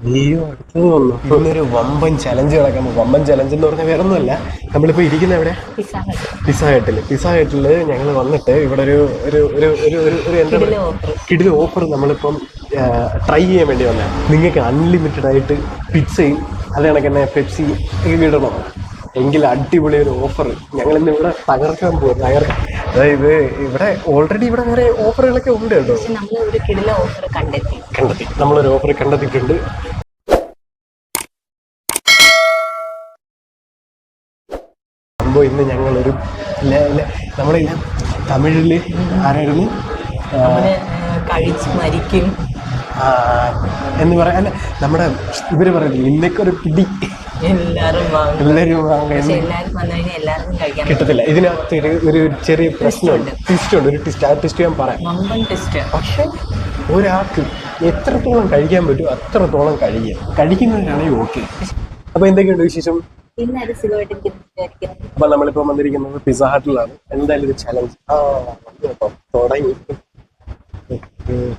ഇന്നൊരു വമ്പൻ ചലഞ്ച് കിടക്കാൻ വമ്പൻ ചലഞ്ച് എന്ന് പറഞ്ഞാൽ വേറെ ഒന്നുമല്ല നമ്മളിപ്പോ ഇരിക്കുന്ന എവിടെ? പിസ ഹട്ടിൽ പിസ്സ ഹട്ടിൽ ഞങ്ങൾ വന്നിട്ട് ഇവിടെ ഒരു ഒരു ഒരു ഒരു ഒരു ഒരു എന്താ offer. ഓഫർ നമ്മളിപ്പം ട്രൈ ചെയ്യാൻ വേണ്ടി വന്ന നിങ്ങൾക്ക് അൺലിമിറ്റഡ് ആയിട്ട് പിസയും അത് കണക്ക് തന്നെ പെപ്സി ഇടണം എങ്കിൽ അടിപൊളി ഒരു ഓഫർ ഞങ്ങൾ ഇന്ന് ഇവിടെ തകർക്കാൻ പോകും തകർക്കാൻ. അതായത് ഇവിടെ ഓൾറെഡി ഇവിടെ വേറെ ഓഫറുകളൊക്കെ ഉണ്ട് കേട്ടോ. ഒരു കിടില ഓഫർ കണ്ടെത്തി. കണ്ടെത്തി. നമ്മളൊരു ഓഫർ കണ്ടെത്തിയിട്ടുണ്ട്. സംഭവം ഇന്ന് ഞങ്ങളൊരു നമ്മളില്ല തമിഴിൽ ആരായിരുന്നു? കഴിച്ച് മരിക്കും. എന്ന് പറയാൻ നമ്മുടെ ഇവർ പറയുന്നത് ഇന്നൊക്കെ പിടി. എല്ലാരും കിട്ടത്തില്ല. ഇതിനകത്ത് ഒരു ചെറിയ പ്രശ്നമുണ്ട്. ട്വിസ്റ്റ് ഉണ്ട്. ഒരു ട്വിസ്റ്റ് ആ ട്വിസ്റ്റ് ഞാൻ പറയാം. പക്ഷെ ഒരാൾക്ക് എത്രത്തോളം കഴിക്കാൻ പറ്റും അത്രത്തോളം കഴിക്കുക കഴിക്കുന്നവരാണെങ്കിൽ ഓക്കെ അപ്പൊ എന്തൊക്കെയുണ്ട് വിശേഷം? അപ്പൊ നമ്മളിപ്പോ വന്നിരിക്കുന്നത് പിസ ഹട്ടിലാണ് എന്തായാലും ഒരു ചലഞ്ച് ആ. തുടങ്ങി. റീഫില്ല്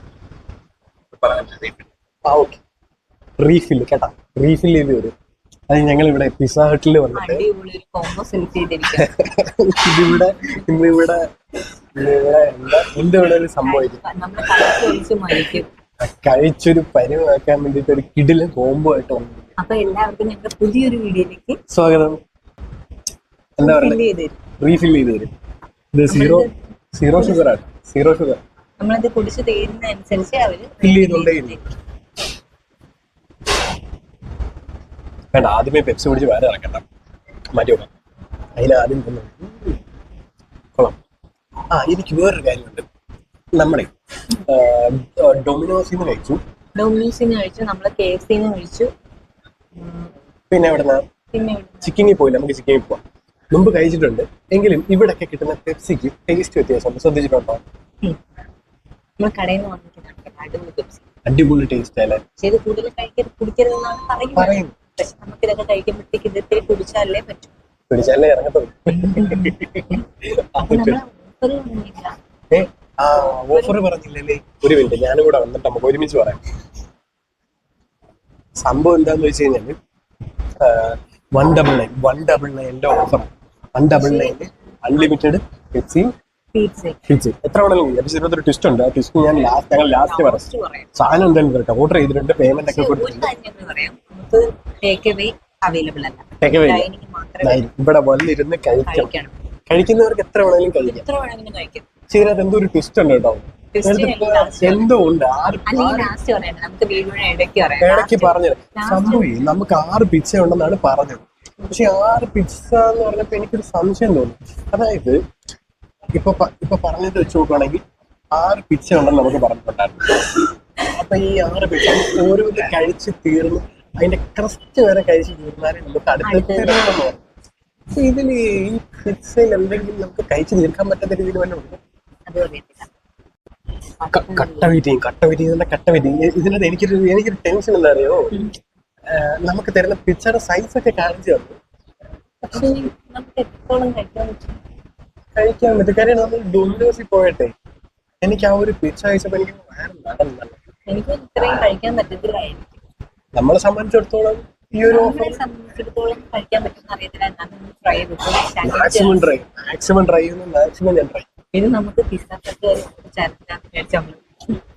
റീഫിൽ കേട്ടാ. റീഫിൽ ചെയ്ത് വരും അത് ഞങ്ങൾ ഇവിടെ പിസ ഹട്ടിൽ വന്നിട്ട് ഇതിവിടെ ഇന്നിവിടെ ഇവിടെ എന്താ എന്തിവിടെ ഒരു സംഭവിക്കും കഴിച്ചൊരു പരിവാക്കാൻ വേണ്ടിട്ട് ഒരു കിടിൽ കോംബോ ആയിട്ട് വന്നു അപ്പൊ എല്ലാവർക്കും ഞങ്ങളുടെ പുതിയൊരു വീഡിയോയിലേക്ക് സ്വാഗതം. എന്താ പറയുക റീഫിൽ ചെയ്ത് തരും. ഇത് സീറോ സീറോ ഷുഗർ ആണ്. സീറോ ഷുഗർ നമ്മളത് കുടിച്ച് തീരുന്നതനുസരിച്ച് അവർ ഫില്ല് ചെയ്തോണ്ടേ വേണ്ട ആദ്യമേ പെപ്സി കുടിച്ച് വേറെ ഇറക്കണ്ട മാറ്റി വെക്കാം അതിലാദ്യം തന്നെ. കൊള്ളാം. ആ എനിക്ക് വേറൊരു കാര്യമുണ്ട്. നമ്മുടെ കഴിച്ചു. ഡൊമിനോസിന്ന് കഴിച്ചു നമ്മൾ കെ എഫ് സിന്ന് കഴിച്ചു. പിന്നെ എവിടുന്ന? പിന്നെ ചിക്കിങ്ങിൽ പോയില്ല നമുക്ക് ചിക്കിങ്ങി പോവാം. മുമ്പ് കഴിച്ചിട്ടുണ്ട് എങ്കിലും ഇവിടൊക്കെ കിട്ടുന്ന പെപ്സിക്ക് ടേസ്റ്റ് വ്യത്യാസം ശ്രദ്ധിച്ചിട്ടുണ്ടോ? നമ്മൾ കടയിൽ നിന്ന് അടിപൊളി പെപ്സി അടിപൊളി ടേസ്റ്റ് അല്ലേ? കൂടുതൽ കഴിക്കരുത് കുടിക്കരുതെന്നാണ് പറയുന്നത്. പറയുന്നു. പക്ഷെ നമുക്ക് ഇതൊക്കെ കഴിക്കുമ്പോഴത്തേക്ക് ഇത് ഇത്തിരി കുടിച്ചാലേ പറ്റും. പിടിച്ചാലേ ഇറങ്ങത്തുള്ളൂ. ഓഫർ പറഞ്ഞില്ലല്ലേ? ഒരു മിനിറ്റ് ഞാനും കൂടെ വന്നിട്ട് നമുക്ക് ഒരുമിച്ച് പറയാം. സംഭവം എന്താന്ന് വെച്ച് കഴിഞ്ഞാൽ one double nine one double നയന്റെ offer one double nine unlimited പെപ്സിയും എത്ര വേണമെങ്കിലും ഇതിനകത്തൊരു ട്വിസ്റ്റ് ഉണ്ട്. ആ ട്വിസ്റ്റ് ഞാൻ ലാസ്റ്റ് ഞങ്ങൾ ലാസ്റ്റ് പറയാം സാധനം എന്തായാലും കേട്ടോ ഓർഡർ ചെയ്തിട്ടുണ്ട്. പേയ്മെന്റ് ഒക്കെ കൊടുത്തിട്ടുണ്ട്. ഇവിടെ വന്നിരുന്ന് കഴിക്കണം. കഴിക്കുന്നവർക്ക് എത്ര വേണമെങ്കിലും കഴിക്കാം. എത്ര പക്ഷേ ഇതിനകത്ത് എന്തോ ഒരു ട്വിസ്റ്റ് ഉണ്ട് കേട്ടോ. എന്തോ ഉണ്ട് ഇടയ്ക്ക്. പറഞ്ഞത്. സംഭവം നമുക്ക് ആറ് പിച്ച ഉണ്ടെന്നാണ് പറഞ്ഞത്. പക്ഷെ ആറ് പിച്ച എന്ന് പറഞ്ഞപ്പോ എനിക്കൊരു സംശയം തോന്നി. അതായത് ഇപ്പൊ ഇപ്പൊ പറഞ്ഞത് വെച്ച് നോക്കുകയാണെങ്കിൽ ആറ് പിച്ച ഉണ്ടെന്ന് നമുക്ക് പറഞ്ഞിട്ടുണ്ടായിരുന്നു. അപ്പൊ ഈ ആറ് പിച്ച ഓരോ കഴിച്ച് തീർന്നു അതിന്റെ ക്രസ്റ്റ് വരെ കഴിച്ച് തീർന്നാലേ നമുക്ക് അടുത്ത ഇതിൽ ഈ പിച്ചയിൽ എന്തെങ്കിലും നമുക്ക് കഴിച്ച് തീർക്കാൻ പറ്റാത്ത രീതിയിൽ വല്ല ഉണ്ട്? കട്ട ചെയ്യും കട്ട വെയിറ്റ് ഇതിനകത്ത് എനിക്കൊരു എനിക്കൊരു ടെൻഷൻ എന്താ അറിയോ? നമുക്ക് തരുന്ന പിച്ചയുടെ സൈസ് ഒക്കെ കാണിച്ചു തന്നു. പക്ഷേ നമുക്ക് എപ്പോഴും കഴിക്കാൻ പറ്റും. കഴിക്കാൻ പറ്റും. കാര്യം നമ്മൾ ഡൊമിനോസിൽ പോയട്ടെ എനിക്ക് ആ ഒരു പിച്ച കഴിച്ചപ്പോ എനിക്ക് വയറ് നടന്നല്ല. എനിക്ക് ഇത്രയും കഴിക്കാൻ പറ്റത്തില്ലായിരിക്കും. നമ്മളെ സംബന്ധിച്ചിടത്തോളം ഈ ഒരു ഓഫർ നമ്മളെ സംബന്ധിച്ചിടത്തോളം കഴിക്കാൻ പറ്റുന്ന അറിയത്തില്ല. ട്രൈ ചെയ്തു maximum try maximum try maximum ഞാൻ ട്രൈ ഇത് നമുക്ക് പിസ്സ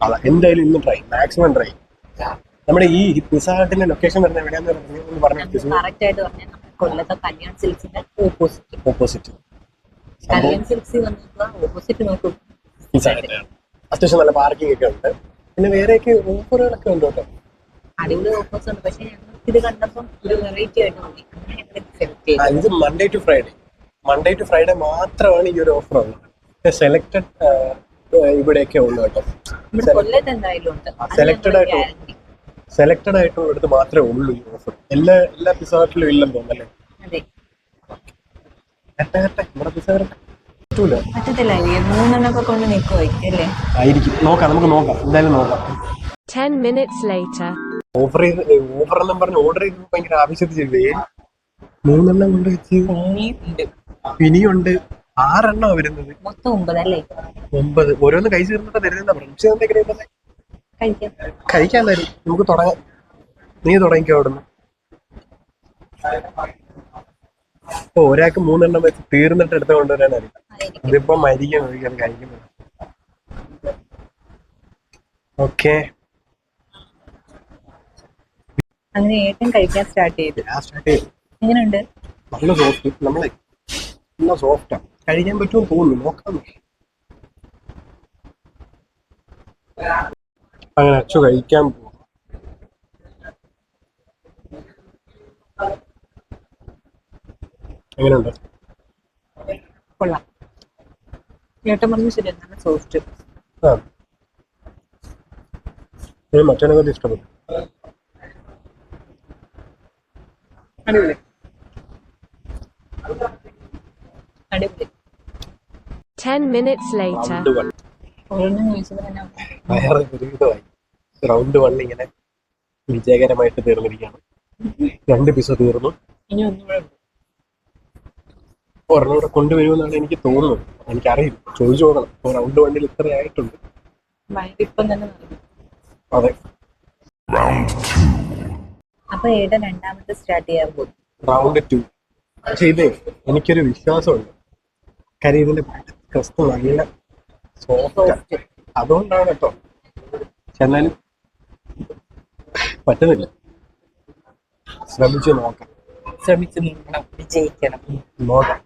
അതാ എന്തായാലും ഇന്ന് ട്രൈ മാക്സിമം ട്രൈ നമ്മുടെ ഈ പിസ ഹട്ടിന്റെ ലൊക്കേഷൻ വരുന്നത് എവിടെയാന്ന് പറഞ്ഞു പറഞ്ഞു കറക്റ്റ് ആയിട്ട് പറഞ്ഞാൽ കൊല്ലത്തെ കല്യാൺ സിൽസിന്റെ ഓപ്പോസിറ്റ് ഓപ്പോസിറ്റ് ഹട്ടാണ് അത്യാവശ്യം നല്ല പാർക്കിംഗ് ഒക്കെ ഉണ്ട്. പിന്നെ വേറെയൊക്കെ ഓഫറുകളൊക്കെ ഉണ്ട് കേട്ടോ അടിപൊളി ഓഫേഴ്സ് ഉണ്ട്. പക്ഷേ ഞങ്ങൾക്ക് ഇത് കണ്ടപ്പം ഒരു വെറൈറ്റി ആയിട്ട് തോന്നി. ഇത് Monday to Friday Monday to Friday മാത്രമാണ് ഈ ഒരു ഓഫർ ഉള്ളത്. സെലക്ടഡ് ഇവിടെയൊക്കെ ഉള്ളു കേട്ടോ. സെലക്ടഡ് ആയിട്ട്. സെലക്ടഡ് ആയിട്ടുള്ള അടുത്ത് മാത്രമേ ഉള്ളൂ ഈ ഓഫർ എല്ലാ എല്ലാ പിസ ഹട്ടിലും ഇല്ലെന്ന് തോന്നല്ലേ അതെ കട്ടെ കട്ടെ നമ്മുടെ പിസ വരട്ടെ പറ്റൂല പറ്റത്തില്ല മൂന്നെണ്ണൊക്കെ കൊണ്ട് നിൽക്കുമായിരിക്കും അല്ലേ ആയിരിക്കും. നോക്കാം നമുക്ക് നോക്കാം. എന്തായാലും നോക്കാം. 10 minutes later. ഓഫർ ചെയ്ത് ഓഫർ എന്നും പറഞ്ഞ് ഓർഡർ ചെയ്ത് ഭയങ്കര ആവശ്യത്തിൽ ചെയ്തേ മൂന്നെണ്ണം കൊണ്ട് വെച്ച് ഇനിയുണ്ട്. ആറെണ്ണ വരുന്നത്. മൊത്തം ഒമ്പതല്ലേ? ഒമ്പത്. ഓരോന്ന് കൈ ചേർന്നിട്ട് തരുന്ന പക്ഷെ എന്തെങ്കിലും കഴിക്കാം. കഴിക്കാൻ തരും നമുക്ക് തുടങ്ങാം. നീ തുടങ്ങിക്കോ അവിടുന്ന്. ഓ ഒരാൾക്ക് മൂന്നെണ്ണം വെച്ച് തീർന്നിട്ട് എടുത്ത് കൊണ്ടുവരാനായിരിക്കും ഇതിപ്പോ മരിക്കണം ഒരിക്കലും കഴിക്കുന്നത് ഓക്കെ. അങ്ങനെ ഏട്ടൻ കഴിക്കാൻ സ്റ്റാർട്ട് ചെയ്തു. സ്റ്റാർട്ട് ചെയ്തു. എങ്ങനെയുണ്ട്? നല്ല സോഫ്റ്റ് നമ്മളെ നല്ല സോഫ്റ്റാ കഴിക്കാൻ പറ്റുമെന്ന് തോന്നുന്നു നോക്കാം. അങ്ങനെ അച്ചു കഴിക്കാൻ പോകും എങ്ങനെയുണ്ട്? കൊള്ളാം. ഏട്ടൻ പറഞ്ഞു ശരി നല്ല സോഫ്റ്റ്. ആ. എനിക്ക് മറ്റേനെ ഇഷ്ടപ്പെട്ടു. അടിപൊളി. അടിപൊളി. 10 minutes later. റൗണ്ട് വൺ ഇങ്ങനെ വിജയകരമായിട്ട് തീർന്നിരിക്കുകയാണ്. രണ്ട് പിസ തീർന്നു. ഇനി ഒന്നും ഒരെണ്ണം കൂടെ കൊണ്ടുവരുമെന്നാണ് എനിക്ക് തോന്നുന്നത്. എനിക്കറിയില്ല. ചോദിച്ചു നോക്കണം. ഇപ്പൊ റൗണ്ട് വണ്ടിൽ ഇത്ര ആയിട്ടുണ്ട്. അതെ. അപ്പൊ ഏട്ടൻ രണ്ടാമത്തെ സ്റ്റാർട്ട് ചെയ്യാൻ പോകും. റൗണ്ട് ടു പക്ഷെ ഇതേ എനിക്കൊരു വിശ്വാസമുണ്ട്. കാര്യം ഇതിന്റെ ക്രിസ്തു നല്ല സോഫ്റ്റ് അതുകൊണ്ടാണ് കേട്ടോ. എന്നാലും പറ്റുന്നില്ല. ശ്രമിച്ചു നോക്കാം. ശ്രമിച്ചു നോക്കണം വിജയിക്കണം. നോക്കാം.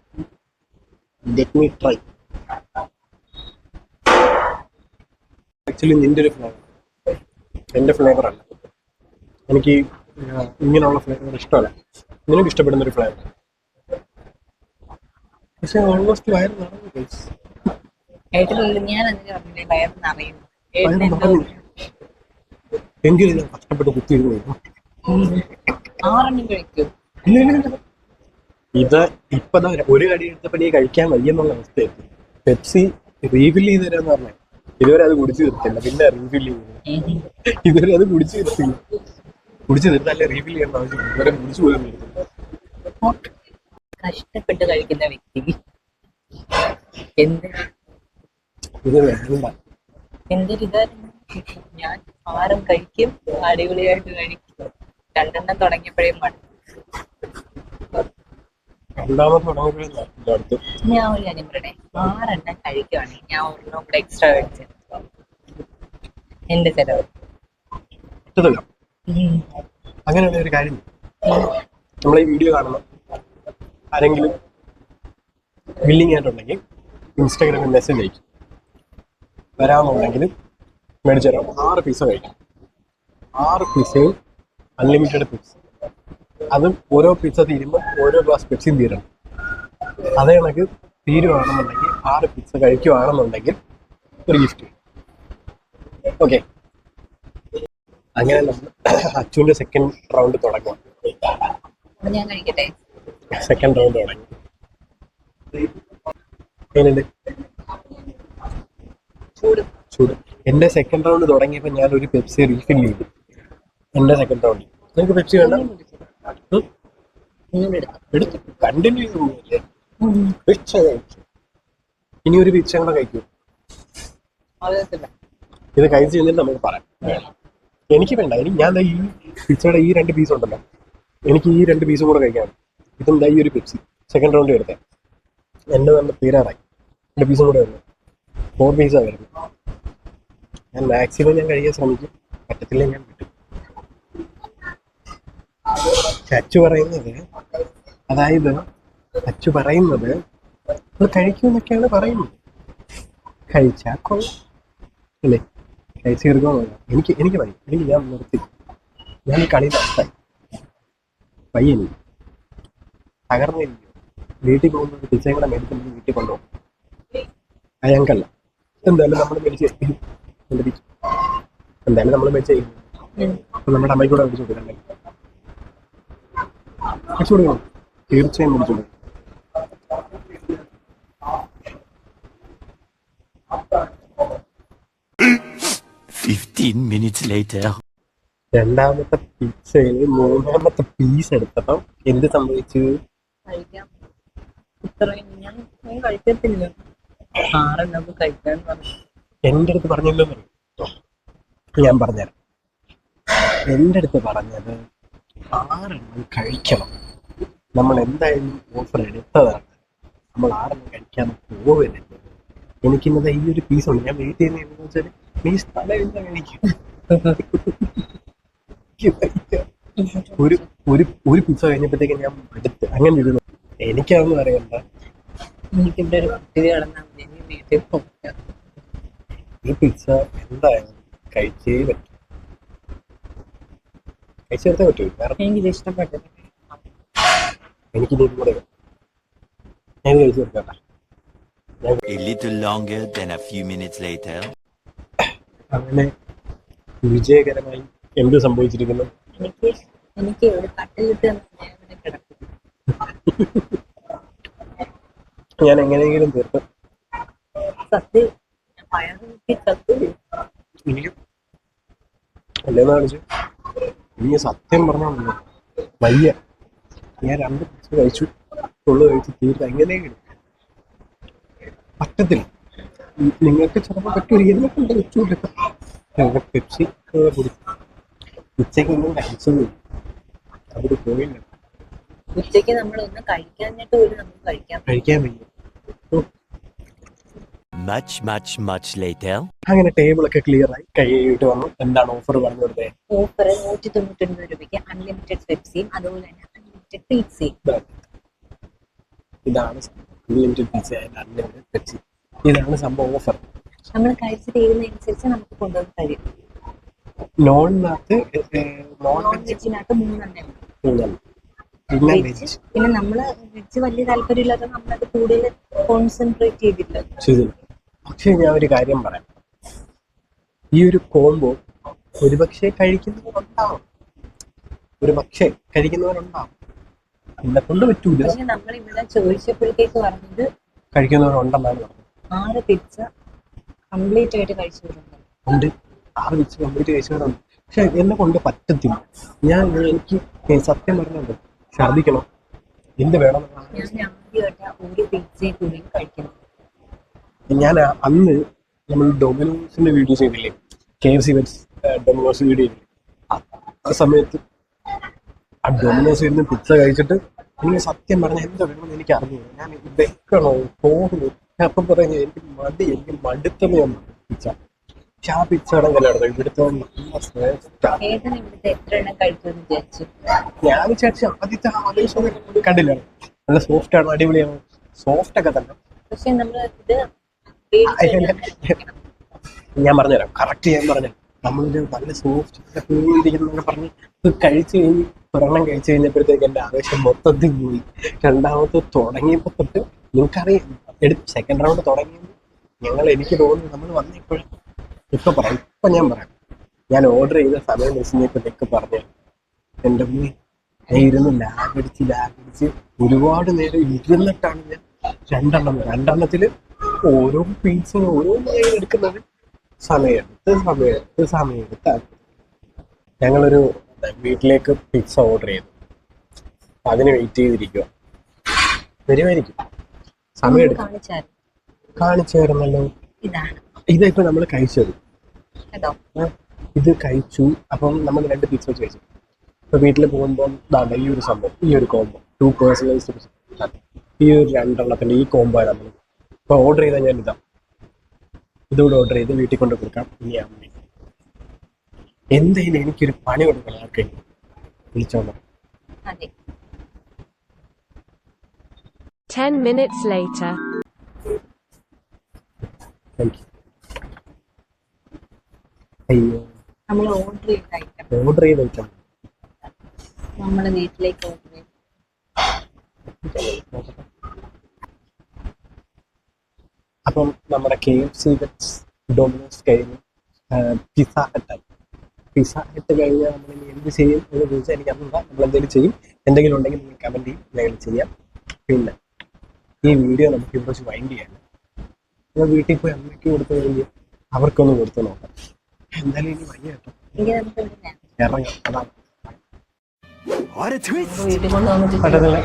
ലെറ്റ് മീ ട്രൈ ആക്ച്വലി നിന്റെ ഒരു ഫ്ലേവർ എന്റെ ഫ്ലേവർ അല്ല. എനിക്ക് ഇങ്ങനെയുള്ള ഫ്ലേവർ ഇഷ്ടമല്ല. നിനക്ക് ഇഷ്ടപ്പെടുന്ന ഒരു ഫ്ലേവർ പക്ഷെ ഓൾമോസ്റ്റ് വയറ് നിറഞ്ഞു നിറഞ്ഞു. എങ്കിലും ഞാൻ കഷ്ടപ്പെട്ട് കുത്തിയിരുന്നു ആറെണ്ണം ഇത് ഇപ്പതാ ഒരു കടി എടുത്തപ്പോ നീ കഴിക്കാൻ വയ്യെന്നുള്ള അവസ്ഥയായിരുന്നു പെപ്സി റീഫിൽ ചെയ്ത് തരാന്ന് പറഞ്ഞേ. ഇതുവരെ അത് കുടിച്ചു തീർത്തില്ല. പിന്നെ റീഫിൽ ചെയ്തു ഇതുവരെ അത് കുടിച്ചു തീർത്തില്ല. കുടിച്ചു തീർത്താലേ റീഫിൽ ചെയ്യേണ്ട ആവശ്യം ഇതുവരെ കുടിച്ചു പോലും. കഷ്ടപ്പെട്ട് കഴിക്കുന്ന വ്യക്തി. എന്ത്? ഇത് വേണ്ട. എന്തൊരു ഞാൻ ആറും കഴിക്കും അടിപൊളിയായിട്ട് കഴിക്കും. രണ്ടെണ്ണം തുടങ്ങിയപ്പോഴേ മടുത്തു ഞാൻ അടുത്ത് ഞാൻ ഒരു കാര്യം പറയണേ ആറെണ്ണം കഴിക്കുവാണെങ്കിൽ ഞാൻ ഒരെണ്ണം കൂടെ എക്സ്ട്രാ കഴിച്ചു എന്റെ ചെലവ്. പറ്റത്തില്ല അങ്ങനെയുള്ള ഒരു കാര്യം. നമ്മൾ ഈ വീഡിയോ കാണുന്ന ആരെങ്കിലും വില്ലിങ് ആയിട്ടുണ്ടെങ്കിൽ ഇൻസ്റ്റാഗ്രാമിൽ മെസ്സേജ് അയക്കും വരാമെന്നുണ്ടെങ്കിൽ മേടിച്ചു തരാം. ആറ് പീസ് കഴിക്കാം. ആറ് പിസയും അൺലിമിറ്റഡ് പിസ് അതും ഓരോ പിസ്സ തീരുമ്പോൾ ഓരോ ഗ്ലാസ് പെപ്സിയും തീരണം. അതേ കണക്ക് തീരുവാണെന്നുണ്ടെങ്കിൽ ആറ് പിസ്സ കഴിക്കുവാണെന്നുണ്ടെങ്കിൽ ഒരു ഗിഫ്റ്റ് ഓക്കെ അങ്ങനെ നമ്മൾ അച്ചുവിന്റെ സെക്കൻഡ് റൗണ്ട് തുടങ്ങും. ഞാൻ കഴിക്കട്ടെ? സെക്കൻഡ് റൗണ്ട് തുടങ്ങി. എങ്ങനെയുണ്ട്? ചൂട്. ചൂട്. എന്റെ സെക്കൻഡ് റൗണ്ട് തുടങ്ങിയപ്പോൾ ഞാൻ ഒരു പെപ്സി റീഫിൽ ചെയ്തു. എന്റെ സെക്കൻഡ് റൗണ്ട് നിങ്ങൾക്ക് പെപ്സി വേണ്ട? എടുത്തു കണ്ടിന്യൂ ചെയ്തു പിച്ച കഴിച്ചു ഇനി ഒരു പിച്ച കൂടെ കഴിക്കൂ ഇത് കഴിച്ച് കഴിഞ്ഞിട്ട് നമുക്ക് പറയാം. എനിക്ക് വേണ്ട എനിക്ക് ഞാൻ ഈ പിച്ചയുടെ ഈ രണ്ട് പീസ് ഉണ്ടല്ലോ. എനിക്ക് ഈ രണ്ട് പീസും കൂടെ കഴിക്കാം ഇതും ദാ ഈ ഒരു പെപ്സി സെക്കൻഡ് റൗണ്ട് എടുത്തേ. എന്റെ നല്ല തീരാറായി. രണ്ട് പീസും കൂടെ വരുന്നു ഫോർ പീസാണ് വരുന്നത്. ഞാൻ മാക്സിമം ഞാൻ കഴിക്കാൻ ശ്രമിക്കും. പറ്റത്തില്ല ഞാൻ വിട്ടു. പക്ഷെ അച്ചു പറയുന്നത് അതായത് അച്ചു പറയുന്നത് കഴിക്കുമെന്നൊക്കെയാണ് പറയുന്നത്. കഴിച്ചാൽ കൊള്ളാം. അല്ലേ? കഴിച്ച് തീർക്കാൻ എനിക്ക് എനിക്ക് വയ്യ. എനിക്ക് ഞാൻ നിർത്തി. ഞാൻ ഈ കളി നഷ്ടമായി വയ്യ എനിക്ക് തകർന്നിരിക്കും വീട്ടിൽ പോകുന്നത് പിച്ചയും കൂടെ മേടിക്കുന്നത് വീട്ടിൽ കൊണ്ടുപോകും. അയാൾക്കല്ല എന്തായാലും നമ്മൾ മേടിച്ച്. എന്തായാലും നമ്മൾ മേടിച്ച് നമ്മുടെ അമ്മയ്ക്കൂടെ മേടിച്ചു കൊടുക്കണ്ടേ കൊടുക്കണം തീർച്ചയായും later. രണ്ടാമത്തെ പിച്ചയിൽ മൂന്നാമത്തെ പീസ് എടുത്തപ്പം എന്ത് സംഭവിച്ചു? എന്റെ അടുത്ത് ഞാൻ ഞാൻ പറഞ്ഞു എന്റെ അടുത്ത് പറഞ്ഞത് ആറെണ്ണം കഴിക്കണം. നമ്മൾ എന്തായാലും ഓഫർ എടുത്തതാണ്. നമ്മൾ ആറെണ്ണം കഴിക്കാൻ പോവരുത്. എനിക്കിന്നത് ഈ ഒരു പീസ് ഉണ്ട് ഞാൻ വെയിറ്റ് ചെയ്യുന്നതെന്ന് വെച്ചാൽ നീ സ്ഥലം എന്താ കഴിക്കും ഒരു ഒരു ഒരു പിസ കഴിഞ്ഞപ്പോഴത്തേക്ക് ഞാൻ എടുത്ത് അങ്ങനെ ഇരുന്നു. എനിക്കാണെന്ന് അറിയണ്ട. ഒരു കുട്ടി കിടന്നാൽ മതി. എനിക്ക് വീട്ടിൽ പോകാം ഈ പിസ എന്തായാലും കഴിച്ചേ പറ്റും. പറ്റൂ. വേറെ എനിക്കിത് ഇഷ്ടപ്പെട്ടത് എനിക്ക് ഇതും കൂടെ വേണം. ഞാൻ ഇത് കഴിച്ചു തീർക്കട്ടെ A little longer than a few minutes later. അങ്ങനെ വിജയകരമായി എന്ത് സംഭവിച്ചിരിക്കുന്നു? എനിക്ക് എനിക്ക് ഒരു കട്ടിലിട്ട് തന്നെ ഞാൻ ഇവിടെ കിടക്കും ഞാൻ എങ്ങനെയെങ്കിലും തീർത്ത് സത്യം ഞാൻ വയറ് നോക്കി ചത്തു എനിക്ക് അല്ലേന്ന് കാണിച്ചു ഇനി സത്യം പറഞ്ഞാൽ വയ്യ. ഞാൻ രണ്ട് പിസ്സ കഴിച്ചു. തൊള്ളു കഴിച്ച് തീർത്ത് എങ്ങനെ പറ്റത്തില്ല. നിങ്ങൾക്ക് ചിലപ്പോൾ പറ്റുമായിരിക്കും എന്നൊക്കെ കൊണ്ട് പറ്റൂല ഞങ്ങൾ പെപ്സി കുടിച്ചു. ഉച്ചയ്ക്കൊന്നും കഴിച്ചത് അവിടെ പോയില്ല. ഉച്ചയ്ക്ക് കഴിക്കാഞ്ഞിട്ട് പോലും നമുക്ക് കഴിക്കാൻ കഴിക്കാൻ വയ്യ. Much, much, much later. അങ്ങനെ ടേബിൾ ഒക്കെ ക്ലിയർ ആയി കഴിയിട്ട് വന്നു. എന്താണ് ഓഫർ പറഞ്ഞു കൊടുത്തേ ഓഫർ നൂറ്റി തൊണ്ണൂറ്റി ഒൻപത് രൂപയ്ക്ക് അൺലിമിറ്റഡ് പെപ്സിയും അതുപോലെ തന്നെ അൺലിമിറ്റഡ് പിzzയും ഇതാണ്. അൺലിമിറ്റഡ് പിസ്സ അൺലിമിറ്റഡ് പെപ്സി ഇതാണ് സംഭവം ഓഫർ നമ്മൾ കഴിച്ച് തീരുന്നതനുസരിച്ച് നമുക്ക് കൊണ്ടുവന്ന് തരും. നോൺ നോൺ നോൺ വെജ് വെജിനകത്ത് മൂന്നെണ്ണം. മൂന്നെണ്ണം. പിന്നെ വെജ് പിന്നെ നമ്മൾ വെജ് വലിയ താല്പര്യമില്ലാതെ നമ്മളത് കൂടുതൽ കോൺസെൻട്രേറ്റ് ചെയ്തില്ല. പക്ഷേ ഞാൻ ഒരു കാര്യം പറയാം. ഈ ഒരു കോംബോ ഒരുപക്ഷെ കഴിക്കുന്നവരുണ്ടാവും. ഒരു പക്ഷേ കഴിക്കുന്നവരുണ്ടാവും. എന്നെ കൊണ്ട് പറ്റൂല. പക്ഷെ നമ്മൾ ഇവിടെ ചോദിച്ചപ്പോഴത്തേക്ക് പറഞ്ഞത് കഴിക്കുന്നവരുണ്ടെന്നാണ് പറഞ്ഞത്. ആറ് പിച്ച കംപ്ലീറ്റ് ആയിട്ട് കഴിച്ചു വരുന്നുണ്ട് ഉണ്ട്. ആറ് പിച്ച കംപ്ലീറ്റ് കഴിച്ചവരുണ്ട്. പക്ഷെ എന്നെ കൊണ്ട് പറ്റത്തില്ല. ഞാൻ എനിക്ക് സത്യം പറഞ്ഞുണ്ട് ഛർദിക്കണം എന്ത് വേണം ഞാൻ ആദ്യമായിട്ട് ഒരു പിസ്സയും കൂടി കഴിക്കുന്നത് ഞാൻ അന്ന് നമ്മൾ ഡൊമിനോസിന്റെ വീഡിയോ ചെയ്തില്ലേ? കെ എഫ് സി വെച്ച് ഡൊമിനോസ് വീഡിയോ ചെയ്തില്ലേ? ആ- സമയത്ത് ആ ഡൊമിനോസ് ഇരുന്ന് പിസ്സ കഴിച്ചിട്ട് എനിക്ക് സത്യം പറഞ്ഞാൽ എന്താ വേണമെന്ന് എനിക്ക് അറിഞ്ഞു ഞാൻ വെക്കണോ പോകുന്നു. ഞാൻ അപ്പം പറഞ്ഞു എനിക്ക് മടി എനിക്ക് മടുത്തത് ഞാൻ പിച്ച പക്ഷെ ആ പിസ്സ കടങ്കല്ലായിരുന്നു ഇവിടുത്തെ നല്ല ഞാൻ വിചാരിച്ചു ആദ്യത്തെ ആവേശം കണ്ടില്ല. നല്ല സോഫ്റ്റ് ആണ് അടിപൊളിയാണ്. സോഫ്റ്റ് ഒക്കെ തന്നെ. പക്ഷെ നമ്മൾ ഇത്. ഞാൻ പറഞ്ഞുതരാം. കറക്റ്റ് ഞാൻ പറഞ്ഞു നമ്മളൊരു നല്ല സോഫ്റ്റ് പറഞ്ഞ് കഴിച്ചു കഴിഞ്ഞ് ഒരെണ്ണം കഴിച്ചു കഴിഞ്ഞപ്പോഴത്തേക്ക് എന്റെ ആവേശം മൊത്തത്തിൽ പോയി. രണ്ടാമത് തുടങ്ങിയപ്പോൾ തൊട്ട് നിങ്ങൾക്കറിയാം എടുത്ത് സെക്കൻഡ് റൗണ്ട് തുടങ്ങിയപ്പോൾ ഞങ്ങൾ എനിക്ക് തോന്നുന്നു നമ്മൾ വന്നിപ്പോഴും ഇപ്പൊ പറയാം. ഇപ്പൊ ഞാൻ പറയാം. ഞാൻ ഓർഡർ ചെയ്ത സമയം വെച്ചിപ്പോഴത്തേക്ക് പറഞ്ഞു എന്റെ മുന്നിൽ ഞാൻ ഇരുന്ന് ലാഗ് അടിച്ച് ലാഗ് അടിച്ച് ഒരുപാട് നേരം ഇരുന്നിട്ടാണ് ഞാൻ രണ്ടെണ്ണം രണ്ടെണ്ണത്തിൽ ഓരോ പീസും ഓരോ എടുക്കുന്നത് സമയത്ത് സമയത്ത് സമയത്ത് ഞങ്ങളൊരു വീട്ടിലേക്ക് പിസ്സ ഓർഡർ ചെയ്തു. അതിന് വെയിറ്റ് ചെയ്തിരിക്കുക വരുമായിരിക്കും സമയം കാണിച്ചു തരുന്നല്ലോ. ഇതാണ്. ഇതായിപ്പോ നമ്മൾ കഴിച്ചത്. ഇത് കഴിച്ചു. അപ്പം നമ്മൾ രണ്ട് പിസ്സ വെച്ച് കഴിച്ചു. ഇപ്പൊ വീട്ടിൽ പോകുമ്പോൾ ദാണ്ട ഈ ഒരു സംഭവം ഈ ഒരു കോംബോ ടു പേഴ്സണലൈസ്ഡ് ഈ ഒരു രണ്ടെണ്ണത്തിന്റെ ഈ കോംബോ നമ്മൾ ഇപ്പൊ ഓർഡർ ചെയ്താൽ ഞാൻ ഇതാ. ഇതുകൂടെ ഓർഡർ ചെയ്ത് വീട്ടിൽ കൊണ്ട് കൊടുക്കാം. ഇനി അമ്മ. എന്തെങ്കിലും എനിക്കൊരു പണി കൊടുക്കണം ആർക്കെ? വിളിച്ചോളാം. അതെ. 10 minutes later. താങ്ക് യു അയ്യോ. നമ്മൾ ഓർഡർ ചെയ്ത് ഐറ്റം ഓർഡർ ചെയ്ത് ഐറ്റം നമ്മളെ വീട്ടിലേക്ക് ഓർഡർ അപ്പം നമ്മുടെ കെ എഫ് സി ഡൊമിനോസ് കഴിഞ്ഞ് പിസ ഹട്ടായി പിസ ഹട്ട് കഴിഞ്ഞാൽ നമ്മൾ ഇനി എന്ത് ചെയ്യും എന്ന് ചോദിച്ചാൽ എനിക്ക് അറിഞ്ഞില്ല നമ്മൾ എന്തെങ്കിലും ചെയ്യും. എന്തെങ്കിലും ഉണ്ടെങ്കിൽ നിങ്ങൾ കമന്റ് ചെയ്യും ഞങ്ങൾ ചെയ്യാം. പിന്നെ ഈ വീഡിയോ നമുക്ക് ഇവിടെ വെച്ച് വൈൻഡ് ചെയ്യാം. നമ്മൾ വീട്ടിൽ പോയി അമ്മയ്ക്ക് കൊടുത്തു കഴിഞ്ഞ് അവർക്കൊന്ന് കൊടുത്തു നോക്കാം. എന്തായാലും ഇനി വയ്യ കേട്ടോ. ഇറങ്ങാം. അതാണ് വീട്ടിൽ കൊണ്ടുപോകാൻ പറ്റത്തില്ല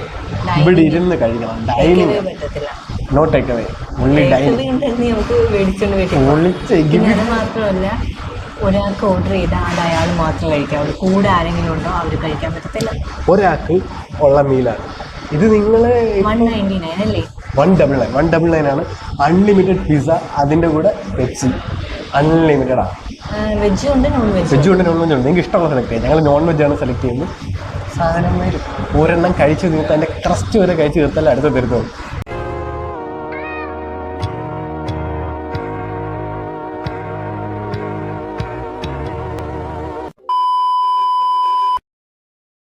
ഇവിടെ ഇരുന്ന് കഴിക്കണം. ഡൈനിങ് പറ്റത്തില്ല. No take away only dining മാത്രമല്ല ഒരാൾക്ക് ഓർഡർ ചെയ്താൽ അത് അയാൾ മാത്രം കഴിക്കാവുള്ളൂ കൂടെ ആരെങ്കിലും ഉണ്ടോ അവർ കഴിക്കാൻ പറ്റത്തില്ല. ഒരാൾക്ക് ഉള്ള മീലാണ് ഇത് നിങ്ങൾ വൺ നയന്റി നയൻ അല്ലേ? One double nine one double nine ആണ്. അൺലിമിറ്റഡ് പിസ്സ അതിന്റെ കൂടെ പെപ്സി അൺലിമിറ്റഡ് ആണ് വെജ് ഉണ്ട് നോൺ വെജ് വെജ് ഉണ്ട്. നോൺ വെജ് ഉണ്ട്. നിങ്ങൾക്ക് ഇഷ്ടമുള്ള സെലക്ട് ചെയ്യാം. ഞങ്ങൾ നോൺ വെജ് ആണ് സെലക്ട് ചെയ്യുന്നത്. സാധനം വരും. ഒരെണ്ണം കഴിച്ച് തീർത്ത് അതിന്റെ ക്രസ്റ്റ് വരെ കഴിച്ച് തീർത്തല്ലേ അടുത്ത തരുത്തുള്ളൂ